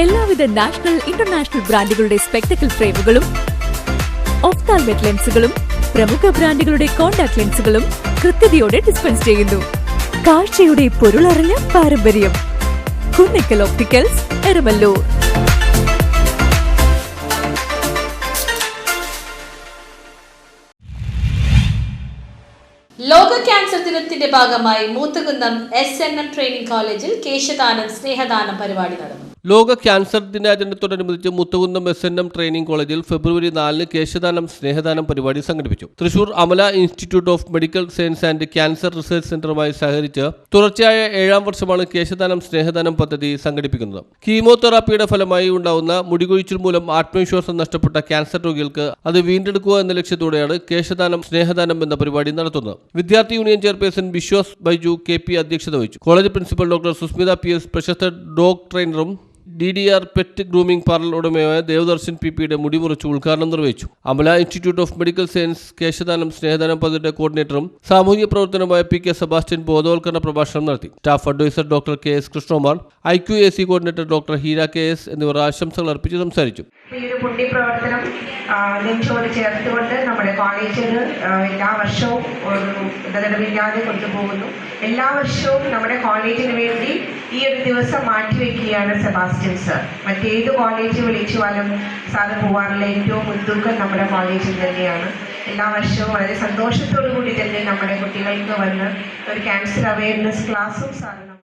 എല്ലാവിധ national international ബ്രാൻഡുകളുടെ spectacle ഫ്രെയിമുകളും ഒഫ്താൽമെറ്റ് ലെൻസുകളും പ്രമുഖ ബ്രാൻഡുകളുടെ കോൺടാക്ട് ലെൻസുകളും കൃത്യതയോടെ ഡിസ്പെൻസ് ചെയ്യുന്നു. കാഴ്ചയുടെ പൊരുളറിഞ്ഞ പാരമ്പര്യം. കുന്നിക്കൽ ഓപ്റ്റിക്കൽസ് എരമല്ലൂർ. ലോക ക്യാൻസർ ദിനത്തിന്റെ ഭാഗമായി Moothakunnam S N M training കോളേജിൽ കേശദാനം സ്നേഹദാനം പരിപാടി നടന്നു. ലോക cancer ദിനാചരണത്തോടനുബന്ധിച്ച് Muthukunnam S N M training കോളേജിൽ ഫെബ്രുവരി നാലിന് കേശദാനം സ്നേഹദാനം പരിപാടി സംഘടിപ്പിച്ചു. Thrissur Amala institute of medical science and cancer research സെന്ററുമായി സഹകരിച്ച് തുടർച്ചയായ ഏഴാം വർഷമാണ് കേശദാനം സ്നേഹദാനം പദ്ധതി സംഘടിപ്പിക്കുന്നത്. കീമോതെറാപ്പിയുടെ ഫലമായി ഉണ്ടാവുന്ന മുടികൊഴിച്ചിൽ മൂലം ആത്മവിശ്വാസം നഷ്ടപ്പെട്ട ക്യാൻസർ രോഗികൾക്ക് അത് വീണ്ടെടുക്കുക എന്ന ലക്ഷ്യത്തോടെയാണ് കേശദാനം സ്നേഹദാനം എന്ന പരിപാടി നടത്തുന്നത്. വിദ്യാർത്ഥി union chairperson Viswas Baiju K P അധ്യക്ഷത വഹിച്ചു. College principal doctor Susmitha P S പ്രശസ്ത dog ട്രെയിനറും D D R pet grooming parlour ഉടമയായ ദേവദർശൻ പി പിയുടെ മുടിമുറിച്ച് ഉദ്ഘാടനം നിർവഹിച്ചു. Amala institute of medical science കേശദാനം സ്നേഹദാനം പദ്ധതിയുടെ കോർഡിനേറ്ററും സാമൂഹ്യ പ്രവർത്തനമായ പി കെ സെബാസ്റ്റ്യൻ ബോധവൽക്കരണ പ്രഭാഷണം നടത്തി. Staff advisor doctor K S Krishnakumar I Q A C coordinator doctor Heera K S എന്നിവർ ആശംസകൾ അർപ്പിച്ച് സംസാരിച്ചു. ഈ ഒരു പുണ്യപ്രവർത്തനം പ്രവർത്തനം നെഞ്ചോട് ചേർത്തുകൊണ്ട് നമ്മുടെ കോളേജിൽ എല്ലാ വർഷവും ഒരു ഇടതടവില്ലാതെ കൊണ്ടുപോകുന്നു. എല്ലാ വർഷവും നമ്മുടെ കോളേജിന് വേണ്ടി ഈ ഒരു ദിവസം മാറ്റിവെക്കുകയാണ് സെബാസ്റ്റ്യൻ സർ. മറ്റേത് കോളേജ് വിളിച്ചുവാലും സാറ് പോവാറുള്ള ഏറ്റവും മുൻതൂക്കം നമ്മുടെ കോളേജിൽ തന്നെയാണ്. എല്ലാ വർഷവും വളരെ സന്തോഷത്തോടു കൂടി തന്നെ നമ്മുടെ കുട്ടികൾക്ക് വന്ന് ഒരു ക്യാൻസർ അവയർനെസ് ക്ലാസ്സും സാറിന്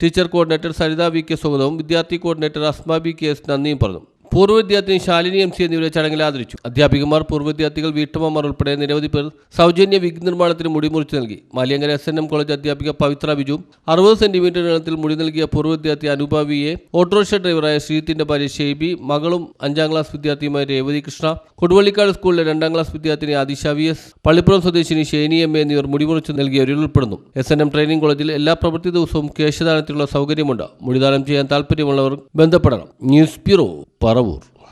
teacher coordinator Saritha V K സ്വാഗതവും വിദ്യാർത്ഥി coordinator Asma B K S നന്ദിയും പറഞ്ഞു. പൂർവ വിദ്യാർത്ഥിനി ശാലിനി എം സി എന്നിവരെ ചടങ്ങിൽ ആദരിച്ചു. അധ്യാപികമാർ പൂർവ വിദ്യാർത്ഥികൾ വീട്ടമ്മമാർ ഉൾപ്പെടെ നിരവധി പേർ സൗജന്യ വിഗ് നിർമ്മാണത്തിന് മുടി മുറിച്ചു നൽകി. Maliankara S N M college അധ്യാപിക പവിത്ര ബിജു. അറുപത് സെന്റിമീറ്റർ നീളത്തിൽ മുടി നൽകിയ പൂർവ വിദ്യാർത്ഥി അനുപ ഓട്ടോറിക്ഷ ഡ്രൈവറായ ശ്രീത്തിന്റെ ഭാര്യ ഷെയ്ബി മകളും അഞ്ചാം ക്ലാസ് വിദ്യാർത്ഥിയുമായ രേവതി കൃഷ്ണ. കൊടുവള്ളിക്കാട് സ്കൂളിലെ രണ്ടാം ക്ലാസ് വിദ്യാർത്ഥിനി ആദിശ വി എസ്. പള്ളിപ്പുറം സ്വദേശിനി ഷേനി എം എ എന്നിവർ മുടിമുറിച്ച് നൽകിയവരിൽ ഉൾപ്പെടുന്നു. എസ് എൻ എം ട്രെയിനിംഗ് കോളേജിൽ എല്ലാ പ്രവൃത്തി ദിവസവും കേശദാനത്തിനുള്ള സൗകര്യമുണ്ട്. മുടിദാനം ചെയ്യാൻ താല്പര്യമുള്ളവർ ബന്ധപ്പെടണം. News bureau Paravur